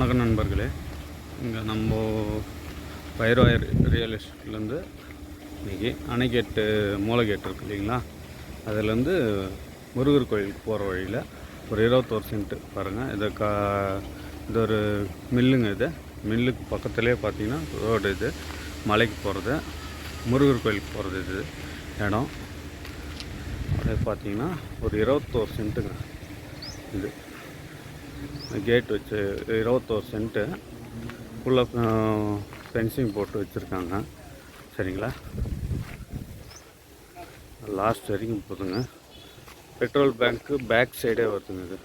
வணக்கம் நண்பர்களே. இங்கே நம்ம பைரோயர் ரியல் எஸ்டேட்லேருந்து இன்றைக்கி அணைக்கேட்டு மூளைகேட்டு இருக்கு இல்லைங்களா? அதுலேருந்து முருகர் கோயிலுக்கு போகிற வழியில் ஒரு இருபத்தோரு சென்ட்டு பாருங்கள் இது கா இது ஒரு மில்லுங்க இது. மில்லுக்கு பக்கத்துலேயே பார்த்தீங்கன்னா ரோடு இது. மலைக்கு போகிறது முருகர் கோயிலுக்கு போகிறது இது இடம். அப்படியே பார்த்தீங்கன்னா ஒரு இருபத்தோரு சென்ட்டுங்க இது. கேட் வச்சு இருபத்தோரு சென்ட்டு உள்ள ஃபென்சிங் போட்டு வச்சுருக்காங்க. சரிங்களா? லாஸ்ட் வரைக்கும் போதுங்க. பெட்ரோல் பேங்க்கு பேக் சைடே வருதுங்க இது.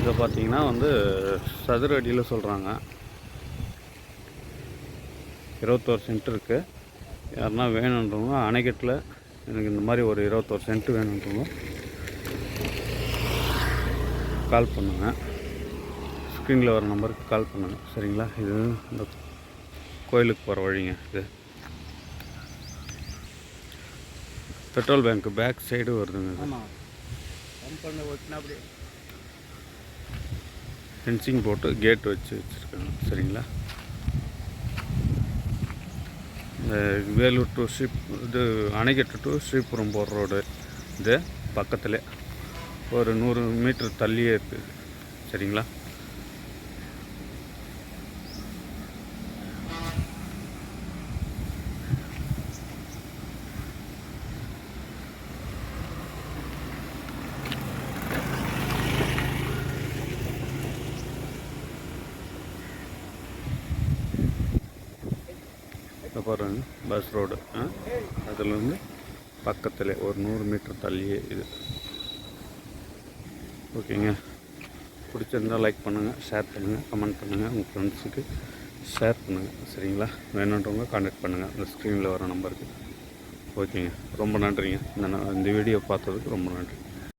இதை பார்த்தீங்கன்னா வந்து சதுர அடியில் சொல்கிறாங்க இருபத்தோரு சென்ட் இருக்குது யாருன்னா வேணுன்றவங்க அணைக்கட்டில் எனக்கு இந்த மாதிரி ஒரு இருபத்தோரு சென்ட் வேணுன்றவங்க கால் பண்ணுங்கள் ஸ்க்ரீனில் வர நம்பருக்கு கால் பண்ணுங்கள் சரிங்களா? இது இந்த கோயிலுக்கு போகிற வழிங்க இது. பெட்ரோல் பேங்க் பேக் சைடு வருதுங்க இது. ஃபென்சிங் போட்டு கேட் வச்சு வச்சுருக்காங்க. சரிங்களா? இந்த வேலூர் டு ஸ்ரீ இது அணைக்கட்டு டு ஸ்ரீபுரம் போகிற ரோடு இது பக்கத்தில். ஒரு நூறு மீட்டர் தள்ளியே இருக்குது சரிங்களா? பாருங்க பஸ் ரோடு அதுலேருந்து பக்கத்தில் ஒரு நூறு மீட்டர் தள்ளியே இது. ஓகேங்க. பிடிச்சிருந்தா லைக் பண்ணுங்கள் ஷேர் பண்ணுங்கள் கமெண்ட் பண்ணுங்கள் உங்கள் ஃப்ரெண்ட்ஸுக்கு ஷேர் பண்ணுங்கள் சரிங்களா? வேணுன்றவங்க காண்டாக்ட் பண்ணுங்கள் இந்த ஸ்க்ரீனில் வர நம்பருக்கு ஓகேங்க. ரொம்ப நன்றிங்க. இந்த இந்த வீடியோ பார்த்ததுக்கு ரொம்ப நன்றி.